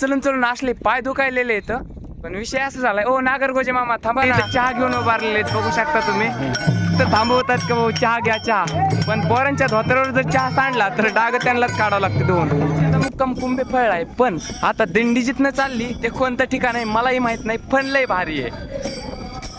चलून चलून असले पाय दुखायलेले आहेत. पण विषय असं झालाय ओ नागरगोजे मामा थांबा ना. चहा घेऊन उभारलेले आहेत बघू शकता तुम्ही. तर थांबवतात का भाऊ चहा घ्या चहा. पण पोरांच्या धोत्रावर जर चहा सांडला तर डाग त्यांनाच काढावं लागतं दोन. मुक्कम कुंभे फळ आहे पण आता दिंडी जिथनं चालली ते कोणतं ठिकाण आहे मलाही माहीत नाही पण लय भारी आहे.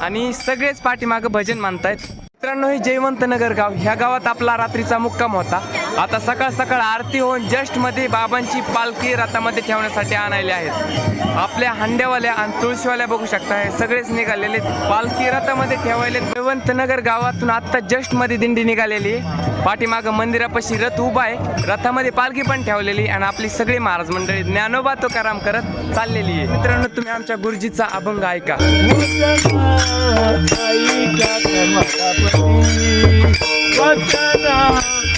आणि सगळेच पाठीमागं भजन मानतायत मित्रांनो हे जयवंत नगर गाव ह्या गावात आपला रात्रीचा मुक्काम होता. आता सकाळ सकाळ आरती होऊन जस्टमध्ये बाबांची पालखी रथामध्ये ठेवण्यासाठी आणायले आहेत. आपल्या हांड्यावाल्या आणि तुळशीवाल्या बघू शकता हे सगळेच निघालेले आहेत. पालखी रथामध्ये ठेवायले जयवंत गावातून आत्ता जस्टमध्ये दिंडी निघालेली. आहे पाठीमागं मंदिरापाशी रथ उभा आहे. रथामध्ये पालखी पण ठेवलेली आणि आपली सगळी महाराज मंडळी ज्ञानोबा तुकाराम करत चाललेली आहे. मित्रांनो तुम्ही आमच्या गुरुजीचा अभंग ऐका.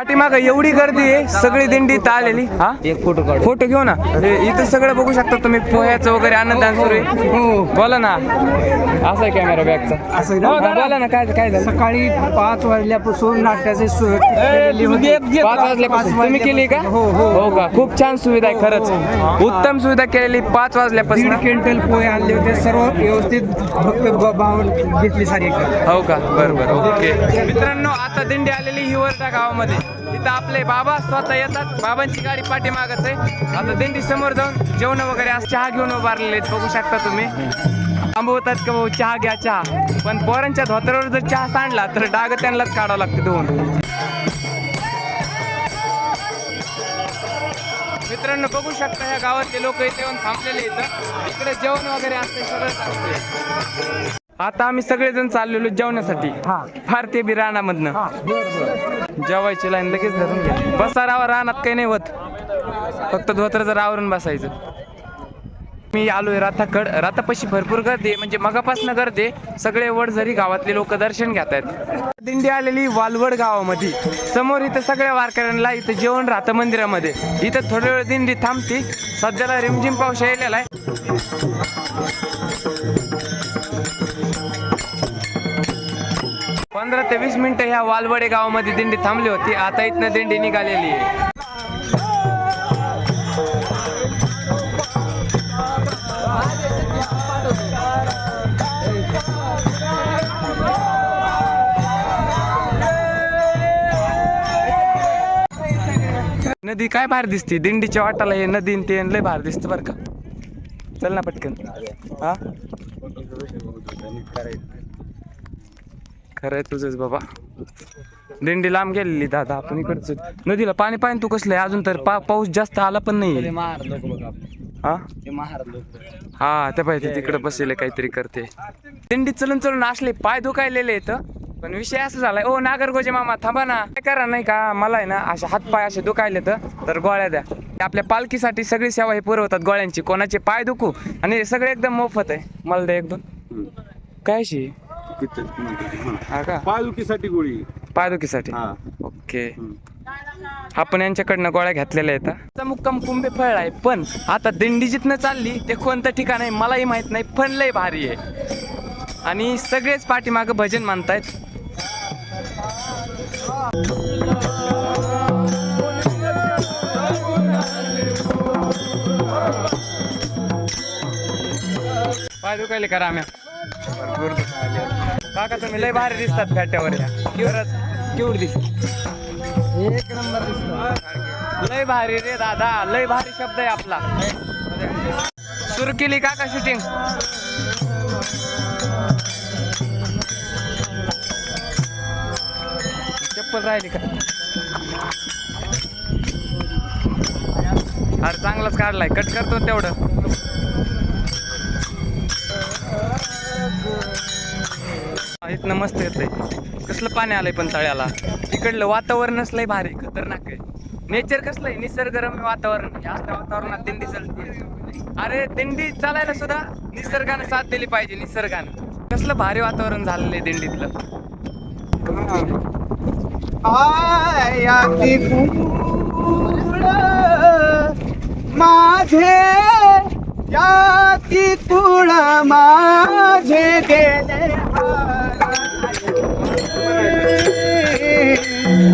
पाठीमाग एवढी गर्दी आहे सगळी दिंडी इथं आलेली हा? एक फोटो काढ फोटो घेऊ ना. हे इथं सगळं बघू शकता तुम्ही पोह्याचं वगैरे अन्नदान सुरू आहे. बोला ना. असा आहे कॅमेरा बॅगचा असं हो, बोला ना काय काय झालं? सकाळी पाच वाजल्यापासून केलेली होती. पाच वाजल्यापासून. तुम्ही केली का? हो हो. हो का? खूप छान सुविधा आहे खरंच. उत्तम सुविधा केलेली पाच वाजल्यापासून. दीड क्विंटल पोहे आणले होते सर्व व्यवस्थित भक्त ब- बावण घेतली सारी एकदम. हो का? बरं बरं ओके. मित्रांनो आता दिंडी आलेली हिवरटा गावामध्ये. इथं आपले बाबा स्वतः येतात. बाबांची गाडी पाठीमागच आहे. आता दिंडी समोर जाऊन जेवण वगैरे आज चहा घेऊन उभारलेले आहेत. बघू शकता तुम्ही. थांबवतात का भाऊ? चहा घ्या चहा. पण पोरांच्या धोत्रावर जर चहा सांडला तर डाग त्यांनाच काढावं लागतं दोन मित्रांनो बघू शकता ह्या गावातले लोक इथे येऊन थांबलेले इथं इकडे जेवण वगैरे असते सगळं. असते आता आम्ही सगळेजण चाललेलो जेवणासाठी. फार ते बी रानामधनं. जेवायची लाईन लगेच धरून घ्या. बसा राहा रानात काही नाही होत. फक्त धोत्र जर आवरून बसायचं. मी आलोय राथाकड रातापाशी भरपूर गर्दी म्हणजे मगापासून गर्दी. सगळे वडझरी गावातले लोक दर्शन घेत आहेत. दिंडी आलेली वालवड गावामध्ये. समोर इथं सगळ्या वारकऱ्यांना इथं जेवण राहतं मंदिरामध्ये. इथं थोड्या वेळ दिंडी थांबते. सध्याला रिमझिम पाऊस यायलेला आहे. पंधरा ते वीस मिनिटं ह्या वालवडे गावामध्ये दिंडी थांबली होती. आता इथनं दिंडी निघालेली आहे. नदी काय भारी दिसते. दिंडीच्या वाटाला हे नदी ते लय भारी दिसते बरं का. चल ना पटकन. हा? खरंय तुझंच बाबा. दिंडी लांब गेलेली दादा आपण इकडच. नदीला पाणी पाणी तू कसलं आहे? अजून तर पा पाऊस जास्त आला पण नाही हा? ते पाहिजे तिकडे बसलेले काहीतरी करते. दिंडी चलून चलून असले पाय दुखायलेले आहेत पण विषय असं झालाय ओ नागरगोजे मामा थांबा ना. काय करा नाही का? मला आहे ना असे हात पाय असे दुखायले तर गोळ्या द्या. आपल्या पालखीसाठी सगळी सेवा हे पुरवतात गोळ्यांची. कोणाचे पाय दुखू आणि सगळे एकदम मोफत आहे. मला द्या एकदम हा का? पाळुकीसाठी गोळी. पायदुखीसाठी हा. ओके. आपण यांच्याकडनं गोळ्या घेतलेल्या आहेत हा. मुक्काम कुंभे फळ आहे पण आता दिंडी जिथनं चालली ते कोणतं ठिकाण आहे मलाही माहीत नाही पण लय भारी आहे. आणि सगळेच पाठीमागं भजन मानतायत. पाय दुखायले का राम्या भरपूर. काका तुम्ही लय भारी दिसतात फॅट्यावर खरंच केवढ दिसत एक नंबर दिसतो. लय भारी रे दादा लय भारी शब्द आहे आपला. सुरू केली का का शूटिंग चप्पल राहिली का? अरे चांगलाच काढलाय. कट करतो तेवढं. इथनं मस्त येतंय कसलं पाणी आलंय पण तळ्याला? तिकडलं वातावरणच लय भारी खतरनाक आहे. नेचर कसलं आहे? निसर्गरम्य वातावरण. असल्या वातावरणात दिंडी चालते. अरे दिंडी चालायला सुद्धा निसर्गानं साथ दिली पाहिजे निसर्गानं. कसलं भारी वातावरण झालेलं आहे दिंडीतलं. माझे जाती माझे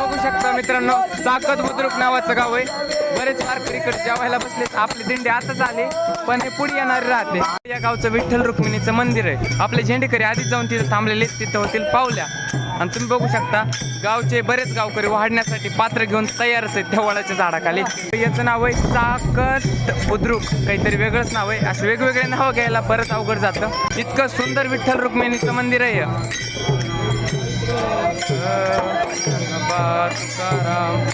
बघू शकता मित्रांनो चाकत बुद्रुक नावाचं गाव आहे. बरेच वारकरीकडे जेवायला बसले आपले दिंडे आताच आले पण हे पुढे येणारे राहते. या गावचं विठ्ठल रुक्मिणीचं मंदिर आहे. आपले झेंडेकरी आधीच जाऊन तिथे थांबलेले तिथं होतील पावल्या. आणि तुम्ही बघू शकता गावचे बरेच गावकरी वाढण्यासाठी पात्र घेऊन तयारच आहेत त्या वडाच्या झाडाखाली. याचं नाव आहे चाकत बुद्रुक. काहीतरी वेगळंच नाव आहे. असं वेगवेगळे नावं घ्यायला बरंच अवघड जातं. इतकं सुंदर विठ्ठल रुक्मिणीचं मंदिर आहे तुकाराम.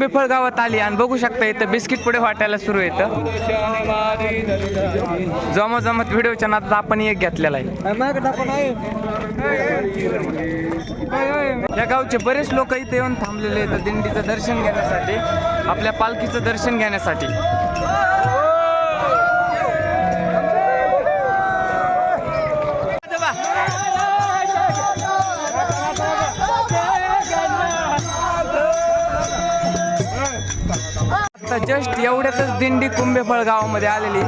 कुंभेफळ गावात आली आणि बघू शकता इथं बिस्किट पुढे वाटायला सुरू येतं जमा जमत व्हिडिओच्या नादात आपण एक घेतलेला आहे. या गावचे बरेच लोक इथे येऊन थांबलेले आहेत दिंडीचं दर्शन घेण्यासाठी आपल्या पालखीचं दर्शन घेण्यासाठी. जस्ट एवढ्यातच दिंडी कुंभेफळ गावामध्ये आलेली.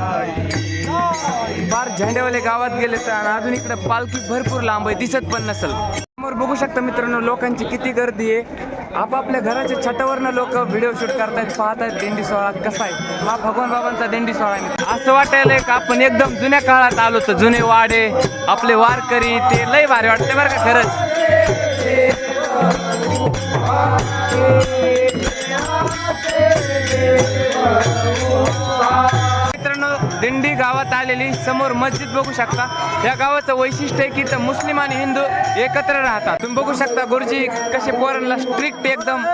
फार झेंडेवाले गावात गेले तर आणि अजून इकडे पालखी भरपूर लांब आहे दिसत पण नसल. समोर बघू शकता मित्रांनो लोकांची किती गर्दी आहे. आपापल्या घराच्या छटावरनं लोक व्हिडिओ शूट करतायत पाहतायत दिंडी सोहळा कसा आहे. हा भगवान बाबांचा दिंडी सोहळा आहे. असं वाटायलंय का आपण एकदम जुन्या काळात आलो तर जुने वाडे आपले वारकरी ते लय भारी वाटते बरं का खरंच. मित्रांनो दिंडी गावात आलेली समोर मस्जिद बघू शकता. या गावाचं वैशिष्ट्य आहे की इथं मुस्लिम आणि हिंदू एकत्र राहतात. तुम्ही बघू शकता गुरुजी कसे पोरांना स्ट्रिक्ट एकदम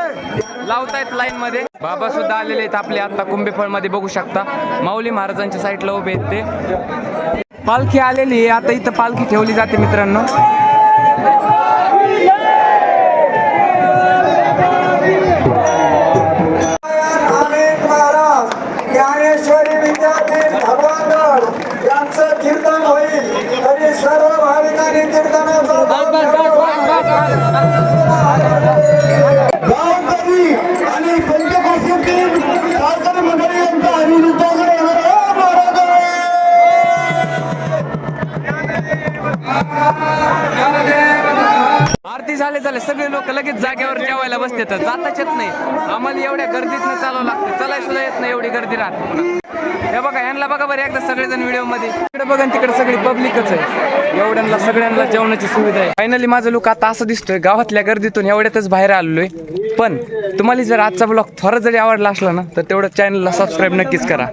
लावतायत लाईन मध्ये. बाबा सुद्धा आलेले आहेत आपले आता कुंभेफळमध्ये बघू शकता. माऊली महाराजांच्या साईडला उभे आहेत ते. पालखी आलेली आहे. आता इथं पालखी ठेवली जाते मित्रांनो. झाले लगेच जागेवर जेवायला बसतात जाताच येत नाही. आम्हाला एवढ्या गर्दीतनं चालावं लागतं. चालाय सुद्धा येत नाही एवढी गर्दी राहते हे बघा यांना बघा बरं एकदा सगळेजण व्हिडिओमध्ये तिकडे बघा तिकडे सगळी पब्लिकच आहे. एवढ्यांना सगळ्यांना जेवणाची सुविधा आहे. फायनली माझं लुक आता असं दिसतोय. गावातल्या गर्दीतून एवढ्यातच बाहेर आलोय. पण तुम्हाला जर आजचा ब्लॉग थोडा जरी आवडला असला ना तर तेवढं चॅनलला सबस्क्राईब नक्कीच करा.